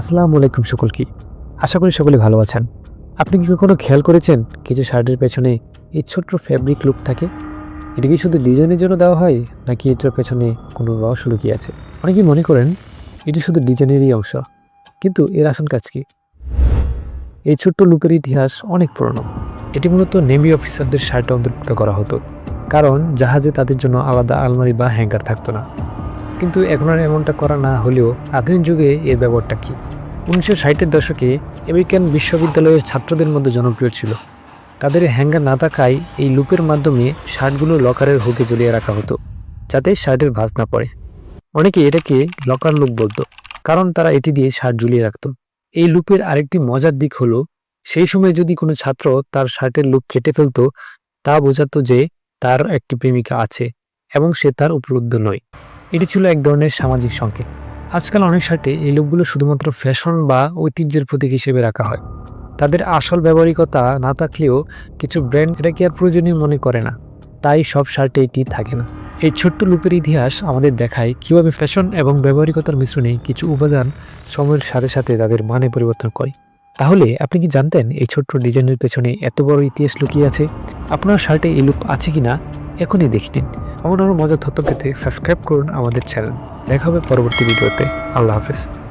আসসালামু আলাইকুম সকলকে। আশা করি সকলে ভালো আছেন। আপনি কি কখনো খেয়াল করেছেন কিছু শার্টের পেছনে এই ছোট্ট ফ্যাব্রিক লুক থাকে? এটা কি শুধু ডিজাইনের জন্য দেওয়া হয়, নাকি এটার পেছনে কোনো রস লুকিয়ে আছে? অনেকে মনে করেন এটি শুধু ডিজাইনেরই অংশ, কিন্তু এর আসল কাজ কি? এই ছোট্ট লুকের ইতিহাস অনেক পুরনো। এটি মূলত নেভি অফিসারদের শার্টে অন্তর্ভুক্ত করা হতো, কারণ জাহাজে তাদের জন্য আলাদা আলমারি বা হ্যাঙ্গার থাকতো না। কিন্তু এখন আর এমনটা করা না হলেও আধুনিক যুগে এর ব্যবহারটা কী? উনিশশো ষাটের দশকে আমেরিকান বিশ্ববিদ্যালয়ের ছাত্রদের মধ্যে জনপ্রিয় ছিল। তাদের হ্যাঙ্গার না থাকায় এই লুপের মাধ্যমে শার্টগুলো লকারের হুকে ঝুলিয়ে রাখা হতো, যাতে শার্টের ভাঁজ না পড়ে। অনেকে এটাকে লকার লুপ বলতো, কারণ তারা এটি দিয়ে শার্ট ঝুলিয়ে রাখত। এই লুপের আরেকটি মজার দিক হলো, সেই সময় যদি কোনো ছাত্র তার শার্টের লুপ কেটে ফেলতো, তা বোঝাতো যে তার একটি প্রেমিকা আছে এবং সে তার উপলব্ধ নয়। এটি ছিল এক ধরনের সামাজিক সংকেত। আজকাল অনেক শার্টে এই লোকগুলো শুধুমাত্র ফ্যাশন বা ঐতিহ্যের প্রতীক হিসেবে রাখা হয়। তাদের আসল ব্যবহারিকতা না থাকলেও কিছু ব্র্যান্ড এটাকে আর প্রয়োজনীয় মনে করে না। তাই সব শার্টে এটি থাকে না। এই ছোট্ট লুপের ইতিহাস আমাদের দেখায় কীভাবে ফ্যাশন এবং ব্যবহারিকতার মিশ্রণে কিছু উপাদান সময়ের সাথে সাথে তাদের মানে পরিবর্তন করে। তাহলে আপনি কি জানতেন এই ছোট্ট ডিজাইনের পেছনে এত বড় ইতিহাস লুকিয়ে আছে? আপনার শার্টে এই লুপ আছে কিনা? এখনই দেখে নিন এমন আরও মজার তথ্য পেতে সাবস্ক্রাইব করুন আমাদের চ্যানেল দেখা হবে পরবর্তী ভিডিওতে। আল্লাহ হাফেজ।